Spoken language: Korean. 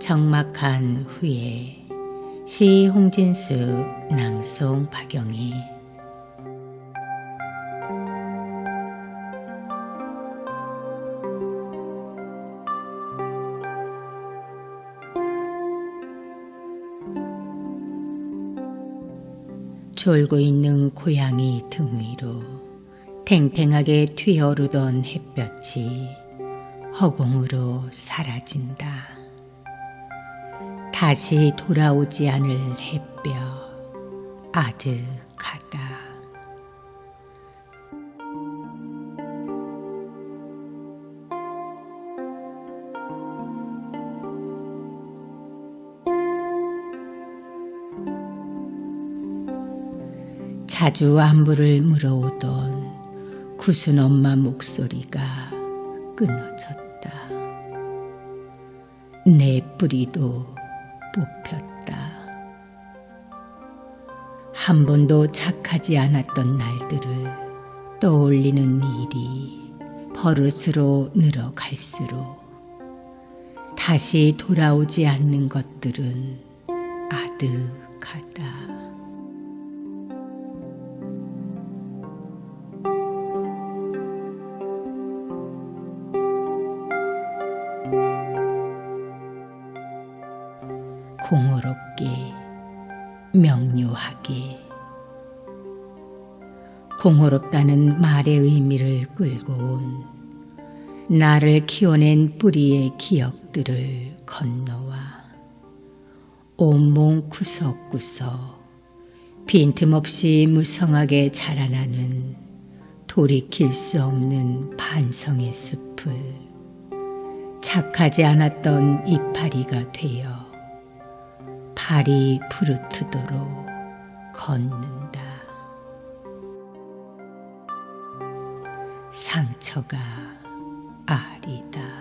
적막한 후에 시 홍진수 낭송 박영희 졸고 있는 고양이 등 위로 탱탱하게 튀어오르던 햇볕이 허공으로 사라진다. 다시 돌아오지 않을 햇볕 아득하다. 자주 안부를 물어오던 구순 엄마 목소리가 끊어졌다. 내 뿌리도 뽑혔다. 한 번도 착하지 않았던 날들을 떠올리는 일이 버릇으로 늘어갈수록 다시 돌아오지 않는 것들은 아득하다. 공허롭게 명료하게. 공허롭다는 말의 의미를 끌고 온 나를 키워낸 뿌리의 기억들을 건너와 온몸 구석구석 빈틈없이 무성하게 자라나는 돌이킬 수 없는 반성의 숲을 착하지 않았던 이파리가 되어 발이 부르트도록 걷는다. 상처가 아리다.